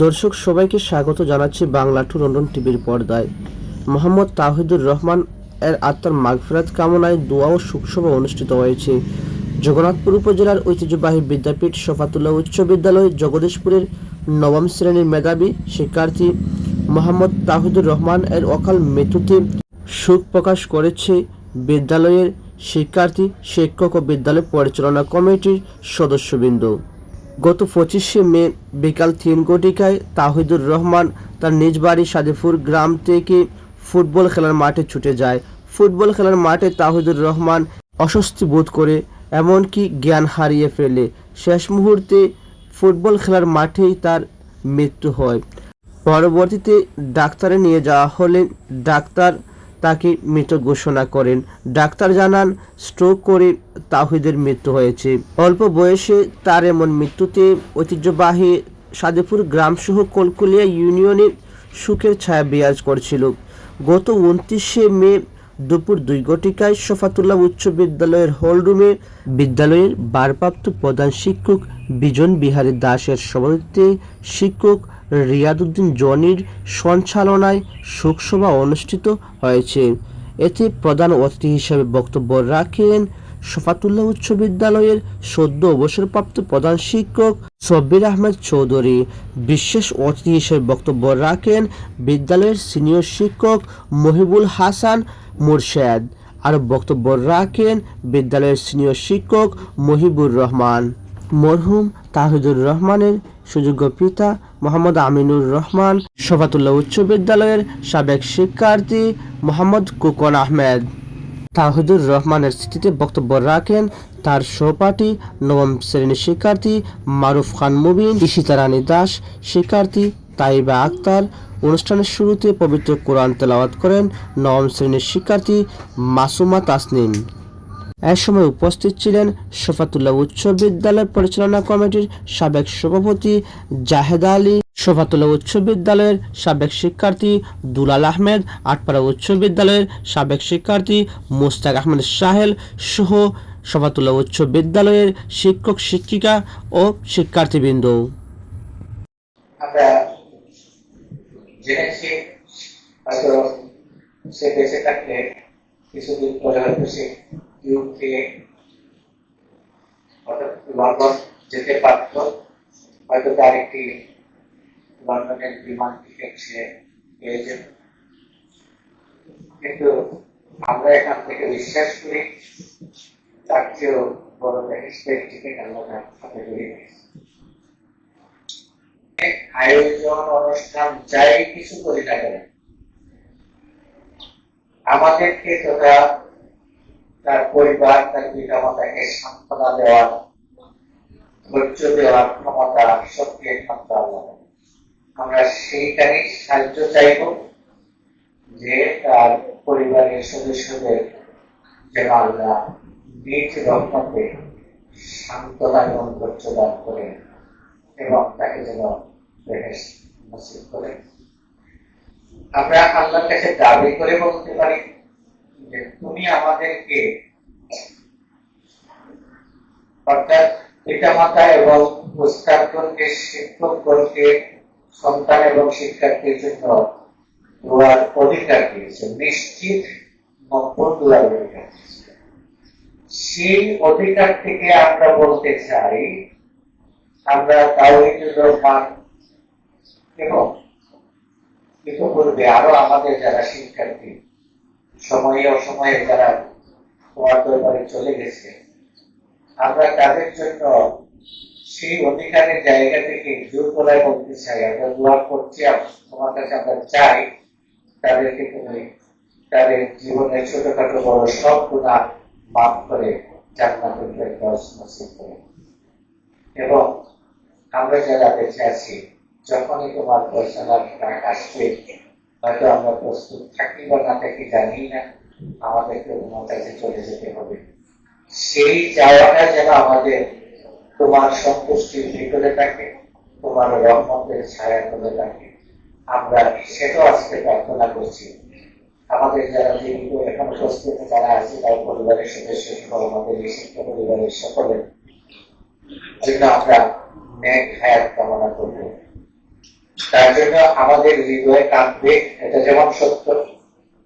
দর্শক, সবাইকে স্বাগত জানাচ্ছি বাংলা টু লন্ডন টিভির পর্দায়। মোহাম্মদ তাহিদুর রহমান এর আত্মার মাগফিরাত কামনায় দোয়া ও শোকসভা অনুষ্ঠিত হয়েছে। জগন্নাথপুর উপজেলার ঐতিহ্যবাহী বিদ্যাপীঠ শফাতুল্লাহ উচ্চ বিদ্যালয় জগদীশপুরের নবম শ্রেণির মেধাবী শিক্ষার্থী মোহাম্মদ তাহিদুর রহমান এর অকাল মৃত্যুতে শোক প্রকাশ করেছে বিদ্যালয়ের শিক্ষার্থী, শিক্ষক ও বিদ্যালয় পরিচালনা কমিটির সদস্যবৃন্দ। গত পঁচিশে মে বিকাল তিন ঘটিকায় তাহিদুর রহমান তার নিজ বাড়ি সাদেপুর গ্রাম থেকে ফুটবল খেলার মাঠে ছুটে যায়। ফুটবল খেলার মাঠে তাহিদুর রহমান অস্বস্তি বোধ করে, এমনকি জ্ঞান হারিয়ে ফেলে। শেষ মুহূর্তে ফুটবল খেলার মাঠেই তার মৃত্যু হয়। পরবর্তীতে ডাক্তারে নিয়ে যাওয়া হলে ডাক্তার তাকে মৃত ঘোষণা করেন। ডাক্তার জানান, স্ট্রোক করে তাহিদের মৃত্যু হয়েছে। অল্প বয়সে তার এমন মৃত্যুতে ঐতিহ্যবাহী সাদেপুর গ্রামসহ কলকুলিয়া ইউনিয়নে সুখের ছায়া বিরাজ করছিল। গত উনত্রিশে মে দুপুর দুই ঘটিকায় শফাতুল্লাহ উচ্চ বিদ্যালয়ের হলরুমে বিদ্যালয়ের ভারপ্রাপ্ত প্রধান শিক্ষক বিজন বিহারী দাসের সভাপতিত্বে শিক্ষক রিয়াদুদ্দিন জনির সঞ্চালনায় শোকসভা অনুষ্ঠিত হয়েছে। এতে প্রধান অতিথি হিসেবে বক্তব্য রাখেন শফাতুল্লাহ উচ্চ বিদ্যালয়ের সদ্য অবসরপ্রাপ্ত প্রধান শিক্ষক সব্বির আহমেদ চৌধুরী। বিশেষ অতিথি হিসেবে বক্তব্য রাখেন বিদ্যালয়ের সিনিয়র শিক্ষক মহিবুল হাসান মুরশেদ। আর বক্তব্য রাখেন বিদ্যালয়ের সিনিয়র শিক্ষক মহিবুর রহমান। মরহুম তাহিদুর রহমানের সুযোগ্য পিতা মোহাম্মদ আমিনুর রহমান। শফাতুল্লাহ উচ্চ বিদ্যালয়ের সাবেক শিক্ষার্থী মোহাম্মদ কুকন আহমেদ। তাহিদুর রহমানের স্মৃতিতে বক্তব্য রাখেন তার সহপাঠী নবম শ্রেণির শিক্ষার্থী মারুফ খান মুবিন ঈশিতা রানী দাস, শিক্ষার্থী তাইবা আক্তার অনুষ্ঠানের শুরুতে পবিত্র কোরআন তেলাওয়াত করেন নবম শ্রেণির শিক্ষার্থী মাসুমা তাসনিম। এ সময় উপস্থিত ছিলেন শফাতুল্লাহ উচ্চ বিদ্যালয় পরিচালনা কমিটির সাবেক সভাপতি জাহেদ আলী, শফাতুল্লাহ উচ্চ বিদ্যালয়ের সাবেক শিক্ষার্থী দুলাল আহমেদ, আটপাড়া উচ্চ বিদ্যালয়ের সাবেক শিক্ষার্থী মুস্তাক আহমেদ সাহেল সহ শফাতুল্লাহ উচ্চ বিদ্যালয়ের শিক্ষক শিক্ষিকা ও শিক্ষার্থীবৃন্দ। আমরা জেনেছি হয়তো সে বেঁচে থাকলে কিছুদিন পরে হয়তো সে অর্থাৎ লন্ডন যেতে পারত। হয়তো তার একটি লন্ডনের বিমান টিকিট কিন্তু আমরা এখান থেকে বিশ্বাস করি তার চেয়েও বড় ব্যারিস্টের টিকিট আমরা হাতে ধরে নিয়েছি। আয়োজন, অনুষ্ঠান, যাই কিছু করি না কেন, আমাদেরকে তথা তার পরিবার, তার পিতা মাতাকে সান্ত্বনা দেওয়ার, ধৈর্য দেওয়ার ক্ষমতা শক্তি একমাত্র আল্লাহ আমরা সেইখানে সাহায্য চাইব যে তার পরিবারের সদস্যদের যেন আল্লাহ নিজ রহমতে সান্ত্বনা এবং ধৈর্য দান করেন এবং তাকে যেন নসিব আমরা আল্লাহর কাছে দাবি করে বলতে পারি যে তুমি আমাদেরকে অর্থাৎ পিতা মাতা এবং উস্তাদগণকে, শিক্ষকগণকে, সন্তান এবং শিক্ষার্থীর জন্য দোয়ার অধিকার দিয়েছে, নিশ্চিত সেই অধিকার থেকে আমরা বলতে চাই, আমরা তাওহিদুর রহমান এবং ইতিপূর্বে আরও আমাদের যারা শিক্ষার্থী, সময়ে অসময়ে যারা তোমার দরবারে চলে গেছে, আমরা তাদের জন্য সেই অধিকারের জায়গা থেকে জোর করায় বলতে চাই, আমরা দোয়া করছি তোমার কাছে আমরা চাই তাদেরকে তুমি তাদের জীবনের ছোটখাটো বড় সব গুণা মাফ করে জান্নাতের করে। এবং আমরা যারা বেঁচে আছি যখনই তোমার পয়সার ডাক আসবে হয়তো আমরা প্রস্তুত থাকি বা না থাকি জানি না। আমাদেরকে তোমার কাছে চলে যেতে হবে। সেই যাওয়াটা যেন আমাদের তোমার সন্তুষ্টির ভিতরে থাকে, তোমার রহমতের ছায়া করে থাকে। আমরা সেটাও আজকে প্রার্থনা করছি। আমাদের যারা জীবিত, এখন উপস্থিত যারা আছে, তার পরিবারের সদস্য সহ আমাদের এই পরিবারের সকলের জন্য আমরা ন্যায় হায়াত তার জন্য আমাদের হৃদয়ে কাঁদবে এটা যেমন সত্য,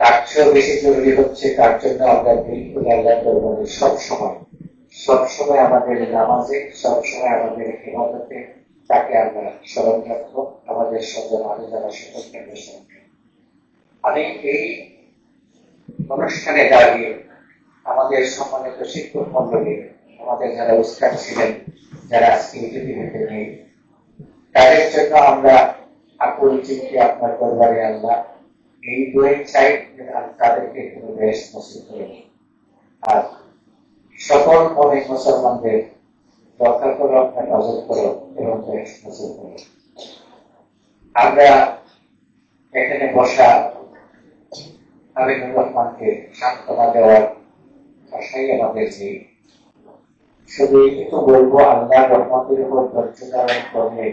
তার চেয়েও বেশি জরুরি হচ্ছে তার জন্য আমরা বিলকুল আল্লাহ দরবারে সব সময়, সব আমাদের নামাজে, সব সময় আমাদের হিমাদতে তাকে আমরা স্মরণ রাখব, আমাদের সজন আরও যারা সকল কেন্দ্রের সঙ্গে। আমি এই অনুষ্ঠানে দাঁড়িয়ে আমাদের সম্মানিত শিক্ষক মন্ডলী আমাদের যারা উস্তাদ ছিলেন, যারা আজকে এই নেই, তাদের জন্য আমরা আকুল চিঠি আপনার দরবারে আল্লাহ এই দুই চাই তাদেরকে তুমি বেশ নসিব করে আর সকল মনে মুসলমানদের রক্ষা করো আপনার নজর করো এবং বেশ নজর করো আমরা এখানে বসা আমিনুর রহমানকে সান্ত্বনা দেওয়ার আশাই আমাদের নেই শুধু একটু বলব, আল্লাহ রহমতের উপর ধৈর্য করলে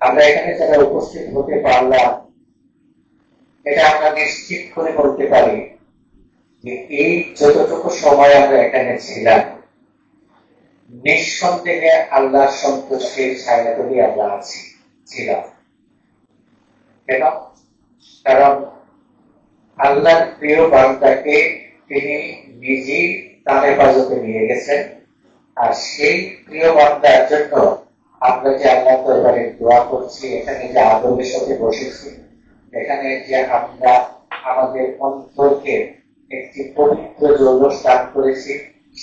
আমরা এখানে যারা উপস্থিত হতে পারলাম, এটা আমরা নিশ্চিত করে বলতে পারি যে এই যতটুকু সময় আমরা এখানে ছিলাম, নিঃসন্দেহে আল্লাহর সন্তুষ্টির ছায়াতলি আমরা আছি, ছিলাম। কেন? কারণ আল্লাহর প্রিয় বান্দাকে তিনি নিজেই তার হেফাজতে নিয়ে গেছেন। আর সেই প্রিয় বান্দার জন্য আমরা যে আল্লাহ দরবারে দোয়া করছি, এখানে যে আদরের সাথে বসেছি, এখানে যে আমরা আমাদের অন্তরকে একটি পবিত্র জল স্থান করেছি,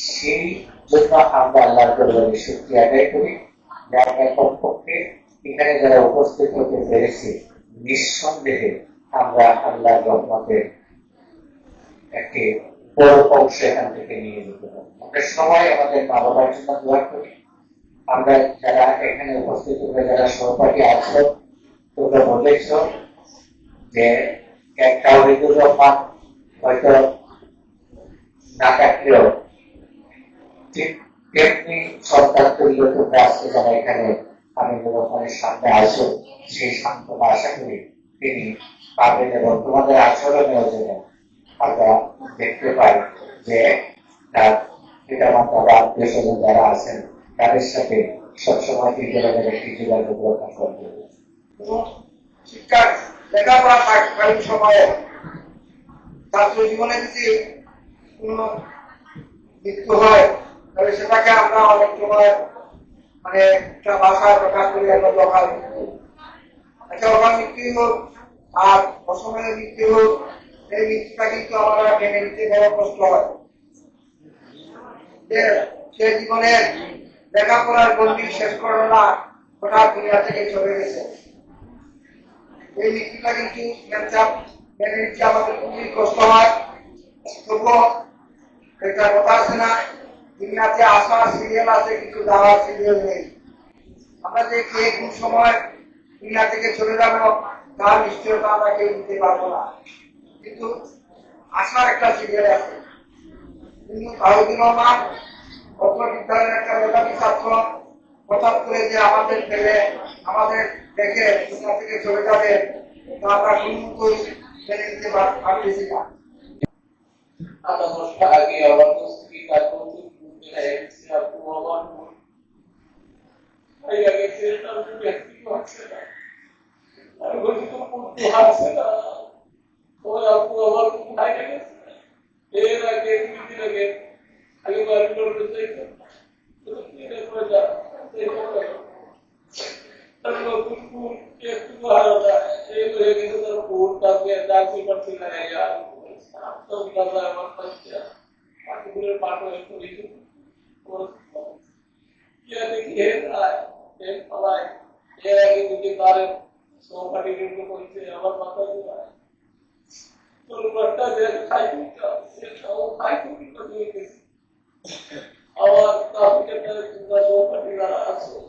সেই জন্য আমরা আল্লাহ দরবারে শক্তি আদায় করি। আমরা কমপক্ষে এখানে যারা উপস্থিত হতে পেরেছি, নিঃসন্দেহে আমরা আল্লাহ রহমতের একটি অংশ এখান থেকে নিয়ে যেতে আমরা সবাই আমাদের মা বাবার জন্য দোয়া করি। আমরা যারা এখানে উপস্থিত হয়ে যারা সহপাঠী তোমরা বলেছ যে একটা রহমান হয়তো না থাকলেও ঠিক তেমনি সরকার আজকে যারা এখানে আমি রহমানের সামনে আসো সেই সান্ত্বনা আশা করি তিনি পাবেন এবং তোমাদের আচরণেও যেন আমরা দেখতে পাই যে তার পিতা বা আত্মীয় যারা আছেন, তাদের সাথে সবসময় এই একটি যোগাযোগ রক্ষা করবে মৃত্যু হয়, তাহলে সেটাকে আমরা অনেক সময় মানে একটা ভাষায় প্রকাশ করি আমরা লোকাল মৃত্যুই হোক, আর অসময়ের মৃত্যু হোক এই মৃত্যুটা কিন্তু আমরা মেনে নিতে বড় কষ্ট হয়। সে জীবনের লেখাপড়ার গন্ডি শেষ করল না হঠাৎ দুনিয়া থেকে চলে গেছে। এই নীতিটা কিন্তু মেনে নিতে আমাদের খুবই কষ্ট হয়। তবুও একটা কথা আছে না, দুনিয়াতে আসা সিরিয়াল আছে, কিন্তু যাওয়ার সিরিয়াল নেই। আমরা যে কে কোন সময় দুনিয়া থেকে চলে যাব, তার নিশ্চয়তা আমরা কেউ দিতে পারব না। কিন্তু আসার একটা সিরিয়াল আছে। কিন্তু তাহিদুর রহমান বিদ্যালয়ের একটা মেধাবী ছাত্র হঠাৎ করে যে আমাদের আমাদের দেখে থেকে চলে যাবে, তা না। ela conseguiu dar conta de que é se a tua और आपको हमारे को उठाए गए तेरा केस भी दिया गया अगर बार बोल रहे थे तो तीन एक बजा एक बजा तब वो कुछ कुछ केस तो हार होता है। एक एक एक तरफ़ कोर्ट का के दाग से पर चला है यार। तो बता रहा हूँ पर क्या पार्टिकुलर पार्ट में तो रीजन और ये देखिए है एक पलाई ये आगे मुझे बारे सो पार्टिकुलर को कोई से हमारे पास नहीं आया খাই কিন্তু সে খাও খাই কিন্তু দিয়ে গেছে আবার তারপরে তোমরা সহপাঠী যারা আছো তো আমার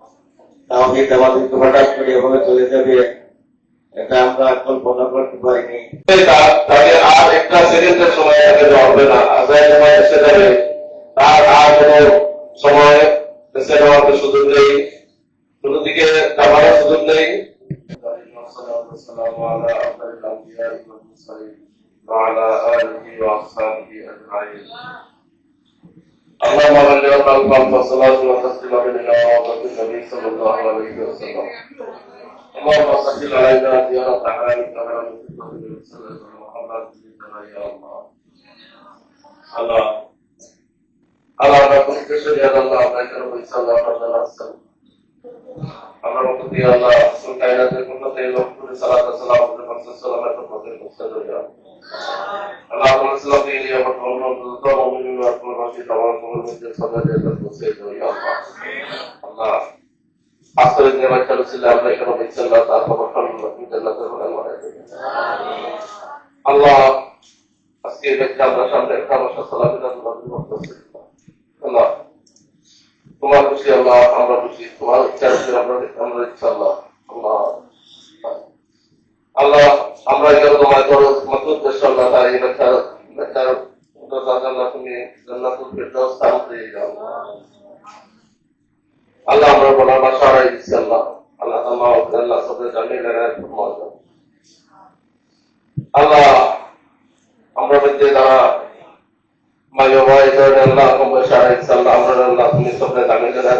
তাহলে এটা আমাদেরকে হঠাৎ করে এভাবে চলে যাবে এটা আমরা কল্পনা করতে পারিনি তা- তাকে আর একটা সেকেন্ডের সময় তাকে দেওয়া হবে না আজাই সময় এসে যাবে তার আর কোনো সময় এসে নেওয়ার সুযোগ নেই কোনো দিকে যাবার সুযোগ নেই والسلام على أفضل الأنبياء والمرسلين وعلى آله وأصحابه أجمعين اللهم صل وسلم وصلاة وتسليما على وعلى النبي صلى الله عليه وسلم اللهم سهل علينا زيارة حرامك حرام محمد يا الله الله الله আমরা প্রত্যেক শরীর আল্লাহ আমরা কেন বলছি আল্লাহ আপনার আসছেন আমরা প্রতি আল্লাহ সুল কায়নাতের উন্নতি লক্ষ্য সালাত সালাম আলাইহি ওয়া সাল্লাম এত আল্লাহ আমরা সালাম দিয়ে দিয়ে আমার ধর্ম দ্রুত মুমিন ওয়া প্রবাসী তামাম মধ্যে সদা যেতে পৌঁছে দেয়া আল্লাহ আসলে যে বাচ্চা ছিল, আমরা কেন বলছি আল্লাহ তার খবর জান্নাতের হলে মারা আল্লাহ, আজকে দেখতে আমরা সামনে একটা বছর সালামিনা আল্লাহ তোমার খুশি, আল্লাহ, আমরা খুশি, তোমার ইচ্ছা আছে, আমরা আমরা ইচ্ছা আল্লাহ আল্লাহ। আল্লাহ, আমরা এখানে তোমার করো মাত্র আল্লাহ তার এই বেচার বেচার আল্লাহ তুমি জান্নাতুল ফিরদাউস স্থান দিয়ে যাও আল্লাহ, আমরা বলার ভাষা হারাই দিচ্ছি আল্লাহ। আল্লাহ আল্লাহ আল্লাহ সবে জানিয়ে দেয় আল্লাহ, আমরা মধ্যে যারা মাই বাবা এই ধরনের আল্লাহ কম বয়সে হারাই দিচ্ছি আল্লাহ, আমরা আল্লাহ তুমি সবে জানিয়ে দেয়